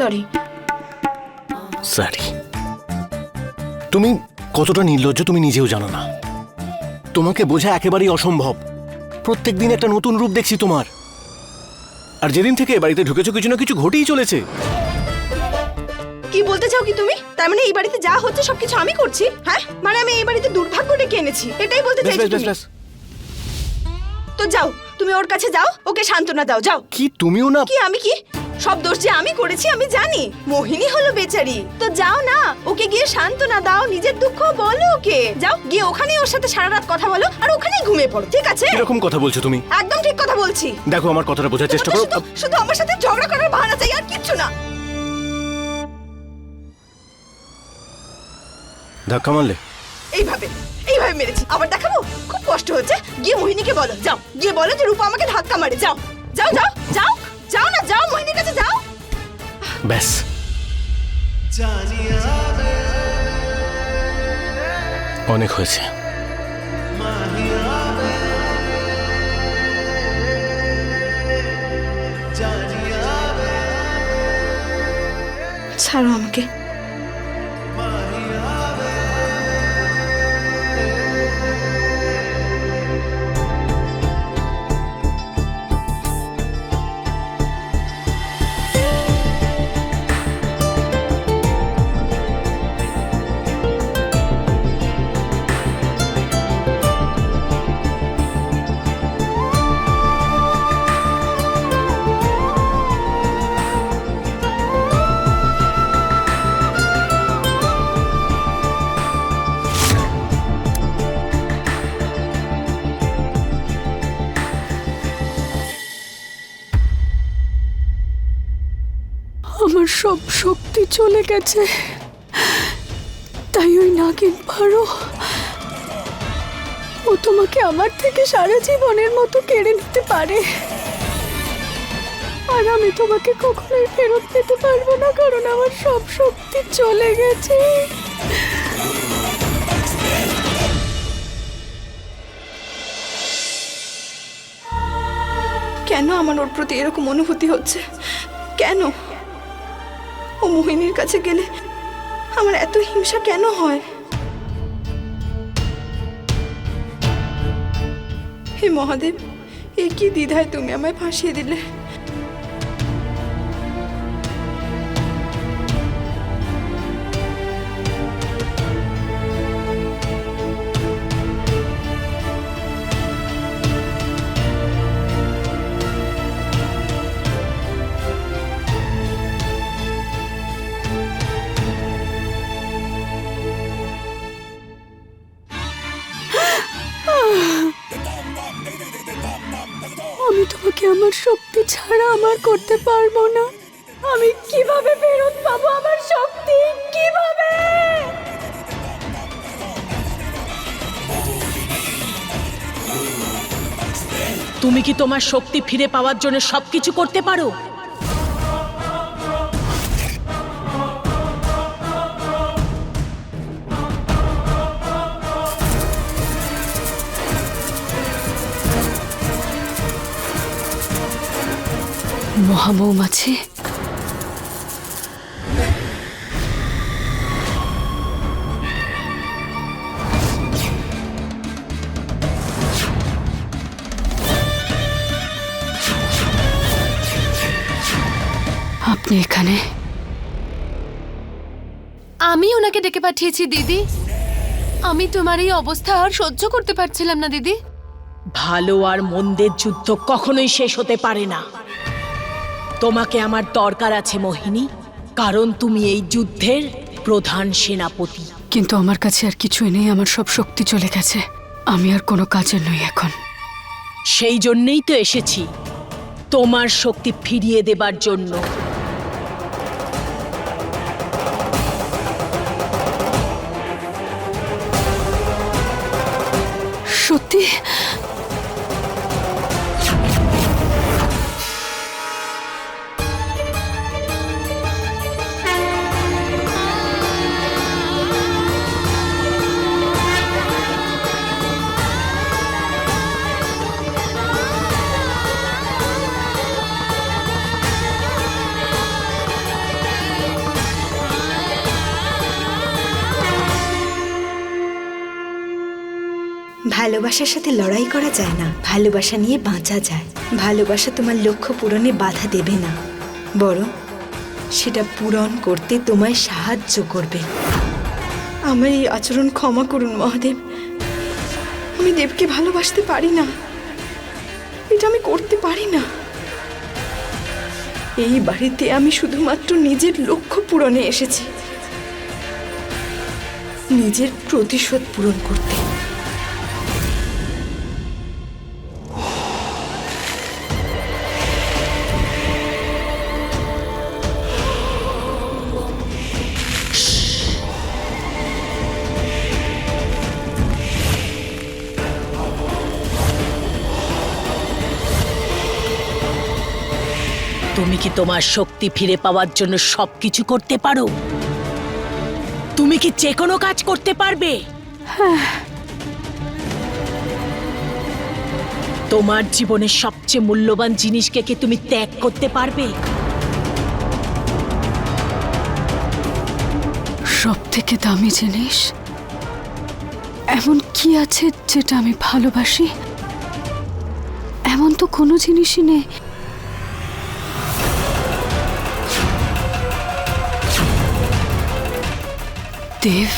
Sorry sorry তুমি কতটা নির্লজ্জ তুমি নিজেও জানো না। তোমাকে বোঝা একেবারেই অসম্ভব। প্রত্যেক দিন একটা নতুন রূপ দেখছি তোমার। আর যেদিন থেকে বাড়িতে ঢুকেছো কিছু না কিছু ঘটেই চলেছে। কি বলতে চাও কি তুমি? তার মানে এই বাড়িতে যা হচ্ছে সবকিছু আমি করছি? হ্যাঁ? মানে আমি এই বাড়িতে দুর্ভাগ্য ডেকে এনেছি। এটাই বলতে চাইছো তুমি? তো যাও তুমি ওর কাছে যাও ওকে সান্ত্বনা দাও যাও। কি তুমিও না কি আমি কি? সব দোষ যে আমি করেছি আমি জানি। মোহিনী হলো বেচারি। তো যাও না ওকে গিয়ে সান্ত্বনা দাও নিজের দুঃখ বলো ওকে। যাও গিয়ে ওখানেই ওর সাথে সারা রাত কথা বলো আর ওখানেই ঘুমিয়ে পড়ো ঠিক আছে? এরকম কথা বলছো তুমি? একদম ঠিক কথা বলছি। দেখো আমার কথাটা বোঝার চেষ্টা করো। শুধু- শুধু আমার সাথে ঝগড়া করার বাহানা চাই আর কিচ্ছু না। ধাক্কা মারলে? এইভাবে এইভাবে মেরেছি। আবার দেখাবো? খুব কষ্ট হচ্ছে। গিয়ে মোহিনীকে বলো। যাও গিয়ে বলো যে রূপা আমাকে ধাক্কা মারে। যাও যাও যাও যাও। যাও না যাও মোহিনীর কাছে যাও। ব্যাস। অনেক হয়েছে। ছাড়ো আমাকে। শক্তি চলে গেছে। তাই ওই নাগিন পারো। ও তোমাকে আমার থেকে সারা জীবনের মতো কেড়ে নিতে পারে। আর আমি তোমাকে কখনোই ফেরত পেতে পারব না, কারণ আমার সব শক্তি চলে গেছে। কেন আমার ওর প্রতি এরকম অনুভূতি হচ্ছে? কেন? ও মোহিনীর কাছে গেলে আমার এত হিংসা কেন হয়? হে মহাদেব, এ কি দ্বিধায় তুমি আমায় ফাঁসিয়ে দিলে? আমি তোমাকে আমার শক্তি ছাড়া আমার করতে পারব না। আমি কীভাবে ফেরত পাবো আমার শক্তি? কীভাবে? তুমি কি তোমার শক্তি ফিরে পাওয়ার জন্য সবকিছু করতে পারো? মহামৌমাছি? আপনি এখানে? আমি ওনাকে ডেকে পাঠিয়েছি দিদি। আমি তোমার এই অবস্থা আর সহ্য করতে পারছিলাম না দিদি। ভালো আর মন্দের যুদ্ধ কখনোই শেষ হতে পারে না। তোমাকে আমার দরকার আছে মোহিনী। কারণ তুমি এই যুদ্ধের প্রধান সেনাপতি। কিন্তু আমার কাছে আর কিছুই নেই আমার সব শক্তি চলে গেছে। আমি আর কোনো কাজের নই এখন। সেই জন্যেই তো এসেছি। তোমার শক্তি ফিরিয়ে দেবার জন্য। সত্যি? ভালোবাসার সাথে লড়াই করা যায় না। ভালোবাসা নিয়ে বাঁচা যায়। ভালোবাসা তোমার লক্ষ্য পূরণে বাধা দেবে না। বরং সেটা পূরণ করতে তোমায় সাহায্য করবে। আমার এই আচরণ ক্ষমা করুন, মহাদেব। আমি দেবকে ভালোবাসতে পারি না। এটা আমি করতে পারি না। এই বাড়িতে আমি শুধুমাত্র নিজের লক্ষ্য পূরণে এসেছি। নিজের প্রতিশোধ পূরণ করতে। তুমি কি তোমার শক্তি ফিরে পাওয়ার জন্য সবকিছু করতে পারো? তুমি কি যে কোনো কাজ করতে পারবে? তোমার জীবনের সবচেয়ে মূল্যবান জিনিসকে কি তুমি ত্যাগ করতে পারবে? সব থেকে দামি জিনিস? এমন কি আছে যেটা আমি ভালোবাসি? এমন তো কোনো জিনিসই নেই। দেব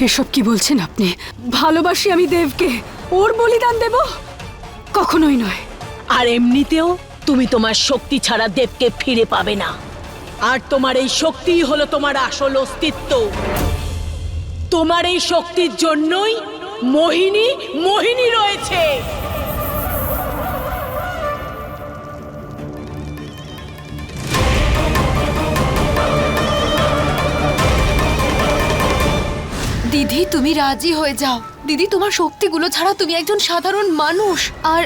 এসব কি বলছেন আপনি? ভালোবাসি আমি দেবকে। ওর বলিদান দেব? কখনোই নয়। আর এমনিতেও তুমি তোমার শক্তি ছাড়া দেবকে ফিরে পাবে না। আর তোমার এই শক্তিই হলো তোমার আসল অস্তিত্ব। তোমার এই শক্তির জন্যই মোহিনী মোহিনী রয়েছে। দিদি, তুমি রাজি হয়ে যাও। দিদি, তোমার শক্তিগুলো ছাড়া তুমি একজন সাধারণ মানুষ। আর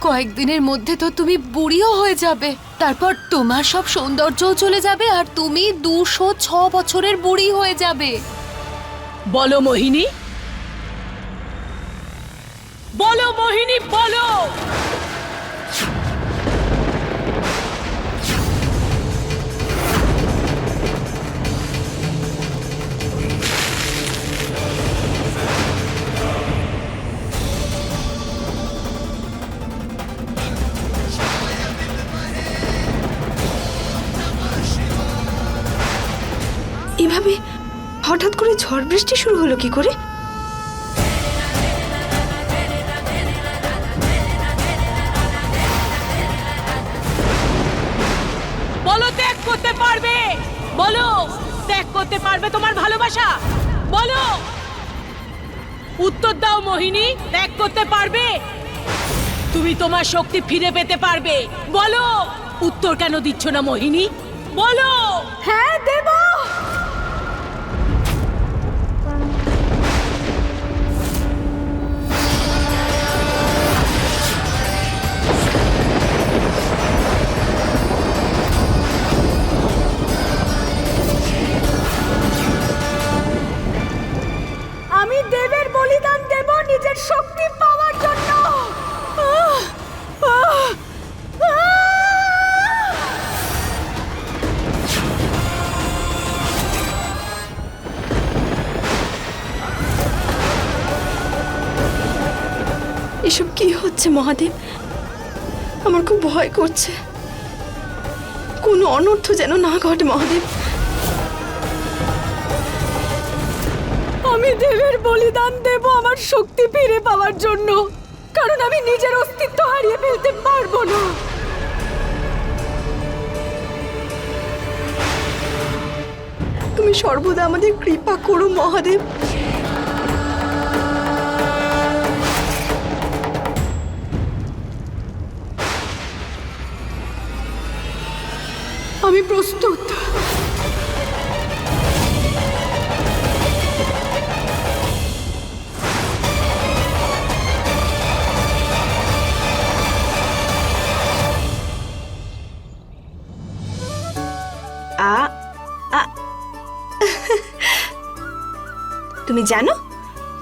কয়েকদিনের মধ্যে তো তুমি বুড়িও হয়ে যাবে। তারপর তোমার সব সৌন্দর্যও চলে যাবে আর তুমি দুশো ছ বছরের বুড়ি হয়ে যাবে। বলো মোহিনী। বলো মোহিনী, বলো। ঝড় বৃষ্টি শুরু হলো কি করে? বলো ত্যাগ করতে পারবে। বলো ত্যাগ করতে পারবে তোমার ভালোবাসা। বলো। উত্তর দাও মোহিনী ত্যাগ করতে পারবে। তুমি তোমার শক্তি ফিরে পেতে পারবে। বলো উত্তর কেন দিচ্ছ না মোহিনী? বলো। হ্যাঁ দেব। হচ্ছে মহাদেব। আমার খুব ভয় করছে। কোনো অনর্থ যেন না ঘটে মহাদেব। আমি দেবের বলিদান দেব আমার শক্তি ফিরে পাওয়ার জন্য। কারণ আমি নিজের অস্তিত্ব হারিয়ে ফেলতে পারব না। তুমি সর্বদা আমাদের কৃপা করো মহাদেব। আমি প্রস্তুত। তুমি জানো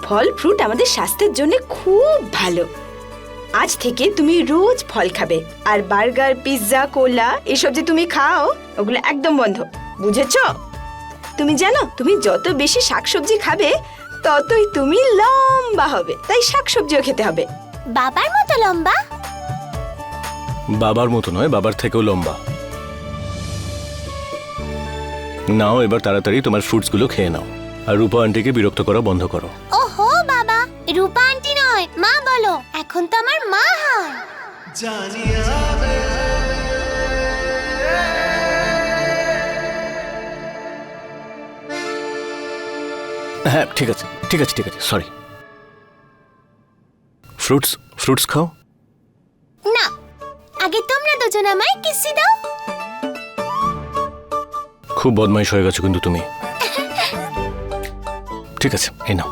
ফল ফ্রুট আমাদের স্বাস্থ্যের জন্য খুব ভালো। আজ থেকে তুমি রোজ ফল খাবে। আর বার্গার পিৎজা কোলা এসব যে তুমি খাও ওগুলো একদম বন্ধ। বুঝেছ? তুমি জানো তুমি যত বেশি শাকসবজি খাবে ততই তুমি লম্বা হবে। তাই শাকসবজিও খেতে হবে। বাবার মতো লম্বা? বাবার মতো নয় বাবার থেকেও লম্বা। নাও এবার তাড়াতাড়ি তোমার ফ্রুটসগুলো খেয়ে নাও। আর রূপা আন্টিকে বিরক্ত করা বন্ধ করো। ওহো এখন তো আমার মা হয়। হ্যাঁ ঠিক আছে ঠিক আছে ঠিক আছে সরি ফ্রুটস ফ্রুটস খাও? না আগে তোমরা দুজন আমায় কিসি দাও। খুব বদমাইশ হয়ে গেছো কিন্তু তুমি। ঠিক আছে এই নাও।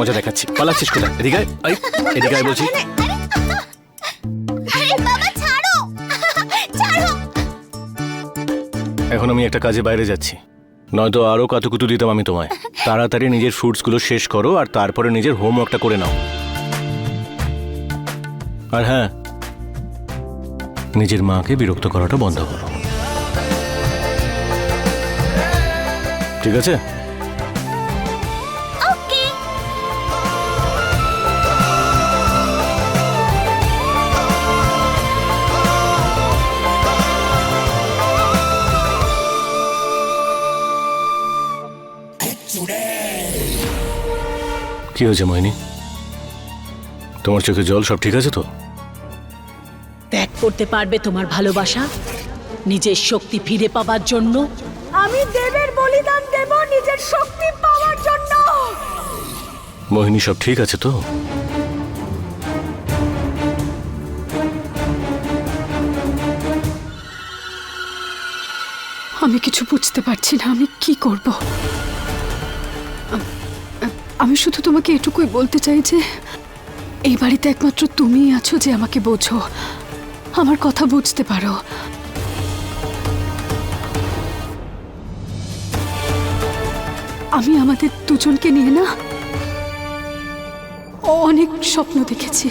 মজা দেখাচ্ছি। পালাচ্ছিস কোথায়? এদিকে আয়, আয়, এদিকে আয় বলছি। আরে বাবা ছাড়ো। ছাড়ো। এখন আমি একটা কাজে বাইরে যাচ্ছি। নয়তো আরও কাতুকুতু দিতাম আমি তোমায়। তাড়াতাড়ি নিজের ফ্রুটসগুলো শেষ করো আর তারপরে নিজের হোমওয়ার্কটা করে নাও। আর হ্যাঁ নিজের মাকে বিরক্ত করাটা বন্ধ করো। ঠিক আছে? কি হয়েছে মোহিনী? তোমার চোখে জল সব ঠিক আছে তো? ত্যাগ করতে পারবে তোমার ভালোবাসা? নিজের শক্তি ফিরে পাবার জন্য? আমি দেবের বলিদান দেব নিজের শক্তি পাওয়ার জন্য। মোহিনী সব ঠিক আছে তো? আমি কিছু বুঝতে পারছি না আমি কি করব? আমি শুধু তোমাকে এটুকুই বলতে চাই যে এই বাড়িতে একমাত্র তুমিই আছো যে আমাকে বোঝো। আমার কথা বুঝতে পারো। আমি আমাদের দুজনকে নিয়ে না, অনেক স্বপ্ন দেখেছি।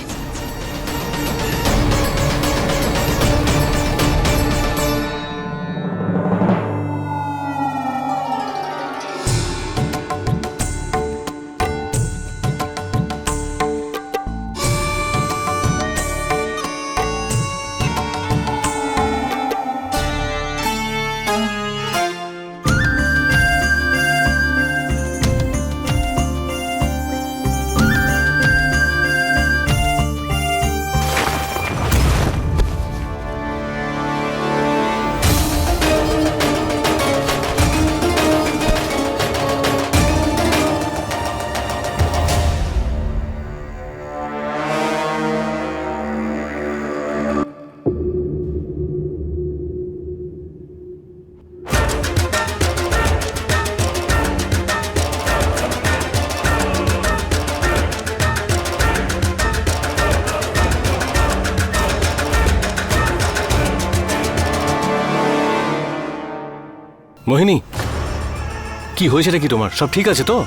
কি হয়েছে নাকি তোমার? সব ঠিক আছে তো?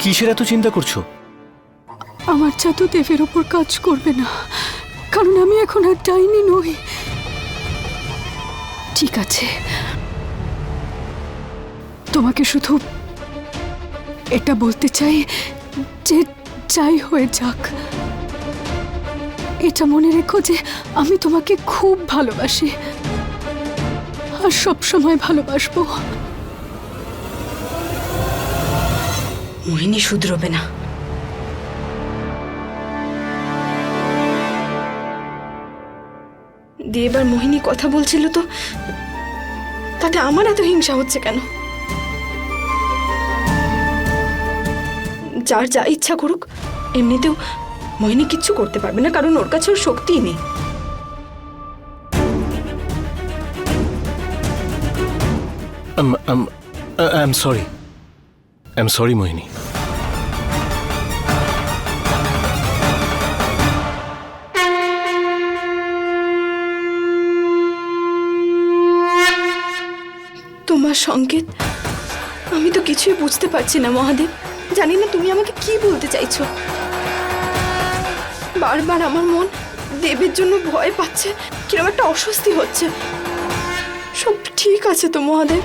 কিসের এত চিন্তা করছ? আমার জাদু দেবের ওপর কাজ করবে না। কারণ আমি এখন আর ডাইনি নই। ঠিক আছে। তোমাকে শুধু এটা বলতে চাই যে যাই হয়ে যাক, এটা মনে রেখো যে আমি তোমাকে খুব ভালোবাসি। আর সব সময় ভালোবাসবো। মোহিনী শুধরোবে না। দিয়ে এবার মোহিনী কথা বলছিল তো, তাতে আমার এত হিংসা হচ্ছে কেন? যার যা ইচ্ছা করুক, এমনিতেও মোহিনী কিচ্ছু করতে পারবে না, কারণ ওর কাছে ওর শক্তিই নেই। I am sorry I am sorry Mohini তোমার সংকেত আমি তো কিছুই বুঝতে পারছি না, মহাদেব। জানি না তুমি আমাকে কি বলতে চাইছো। বারবার আমার মন দেবের জন্য ভয় পাচ্ছে কীরকম একটা অস্বস্তি হচ্ছে। সব ঠিক আছে তো, মহাদেব।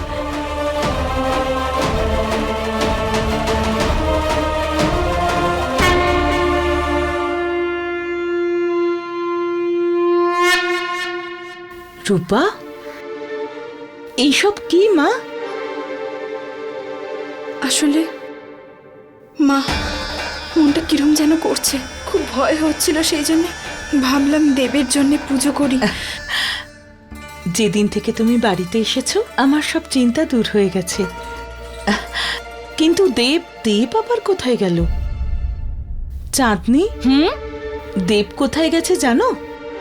রূপা? এইসব কি মা? আসলে মা মনটা কিরম যেন করছে। খুব ভয় হচ্ছিল সেই জন্য। ভাবলাম দেবের জন্য পুজো করি। যেদিন থেকে তুমি বাড়িতে এসেছ আমার সব চিন্তা দূর হয়ে গেছে। কিন্তু দেব দেব আবার কোথায় গেল? চাঁদনি? হুম? দেব কোথায় গেছে জানো?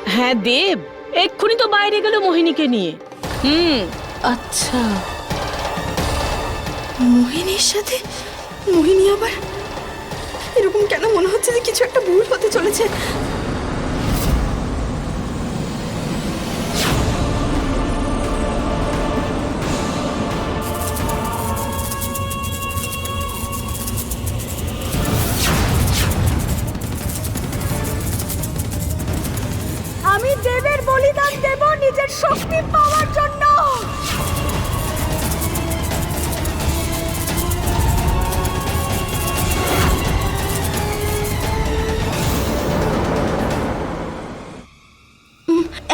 হ্যাঁ দেব। এক্ষুনি তো বাইরে গেল মোহিনীকে নিয়ে। হুম আচ্ছা। মোহিনীর সাথে মোহিনী আবার এরকম কেন মনে হচ্ছে যে কিছু একটা ভুল হতে চলেছে?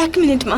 এক মিনিট মা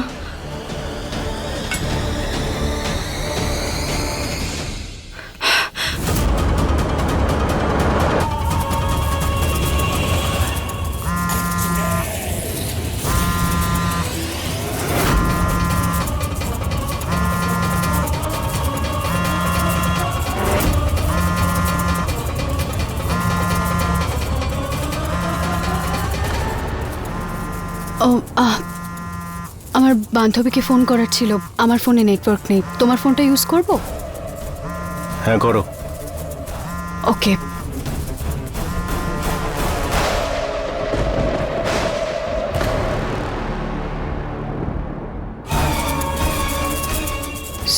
আমার বান্ধবীকে ফোন করার ছিল। আমার ফোনে নেটওয়ার্ক নেই। তোমার ফোনটা ইউজ করব? হ্যাঁ করো। ওকে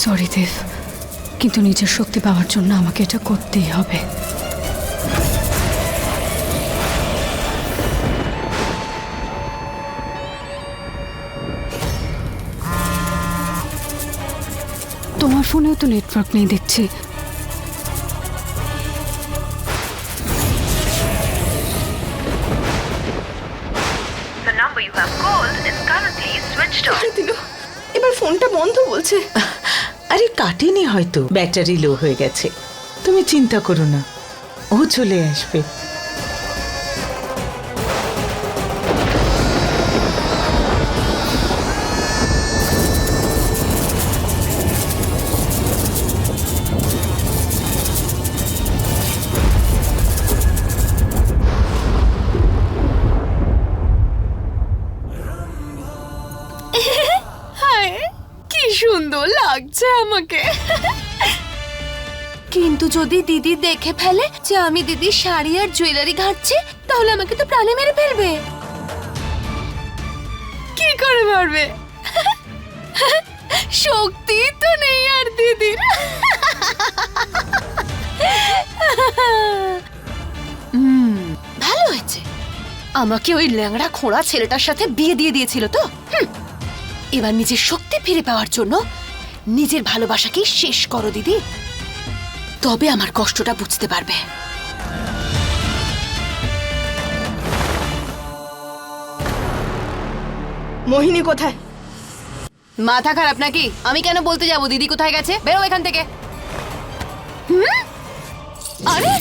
সরি দেব কিন্তু নিজের শক্তি পাওয়ার জন্য আমাকে এটা করতেই হবে। ফোনেও তো নেটওয়ার্ক নেই দেখছি। The number you have called is currently switched off. দিল। এবার ফোনটা বন্ধ বলছে। আরে কাটেনি হয়তো। ব্যাটারি লো হয়ে গেছে। তুমি চিন্তা করো না। ও চলে আসবে। যদি দিদি দেখে ফেলে যে আমি দিদির শাড়ি আর জুয়েলারি ঘাটছি তাহলে আমাকে তো প্রাণে মেরে ফেলবে। কি করে মারবে শক্তি তো নেই আর দিদির। ভালো হয়েছে। আমাকে ওই ল্যাংড়া খোঁড়া ছেলেটার সাথে বিয়ে দিয়ে দিয়েছিল তো? এবার নিজের শক্তি ফিরে পাওয়ার জন্য নিজের ভালোবাসাকেই শেষ করো দিদি। তবে আমার কষ্টটা বুঝতে পারবে। মোহিনী কোথায়? মাথা খারাপ নাকি? আমি কেন বলতে যাব? দিদি কোথায় গেছে? বেরো এখান থেকে। হুম? আরে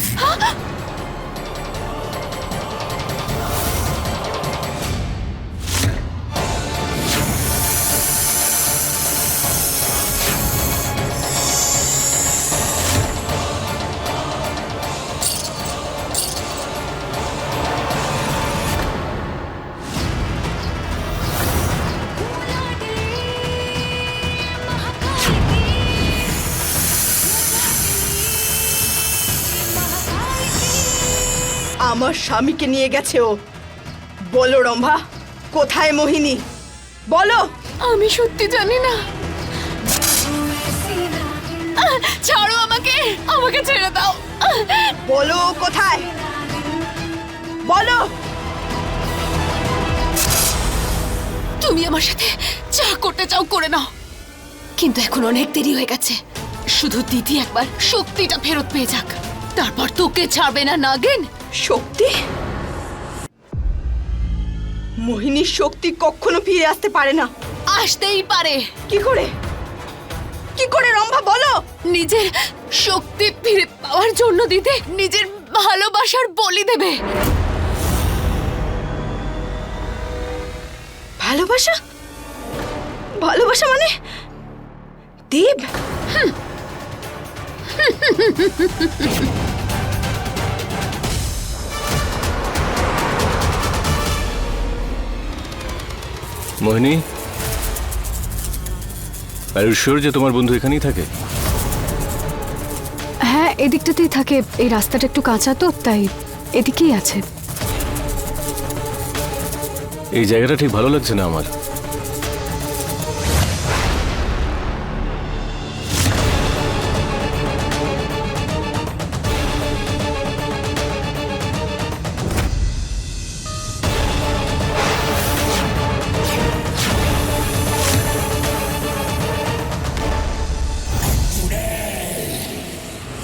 স্বামীকে নিয়ে গেছে ও। বলো রম্ভা কোথায় মোহিনী? বলো। আমি সত্যি জানি না। ছাড়ো আমাকে আমাকে ছেড়ে দাও। বলো কোথায়? বলো। তুমি আমার সাথে যা করতে চাও করে নাও। কিন্তু এখন অনেক দেরি হয়ে গেছে। শুধু দিদি একবার শক্তিটা ফেরত পেয়ে যাক। তারপর তোকে ছাড়বে না নাগিন। শক্তি? মোহিনীর শক্তি কখনো ফিরে আসতে পারে না। আসতেই পারে। কি করে? কি করে রম্ভা বলো? নিজের শক্তি ফিরে পাওয়ার জন্য দিতে নিজের ভালোবাসার বলি দেবে। ভালোবাসা? ভালোবাসা মানে? দেব? মোহিনী আর শিওর যে তোমার বন্ধু এখানেই থাকে? হ্যাঁ এদিকটাতেই থাকে। এই রাস্তাটা একটু কাঁচা তো তাই এদিকেই আছে। এই জায়গাটা ঠিক ভালো লাগছে না আমার।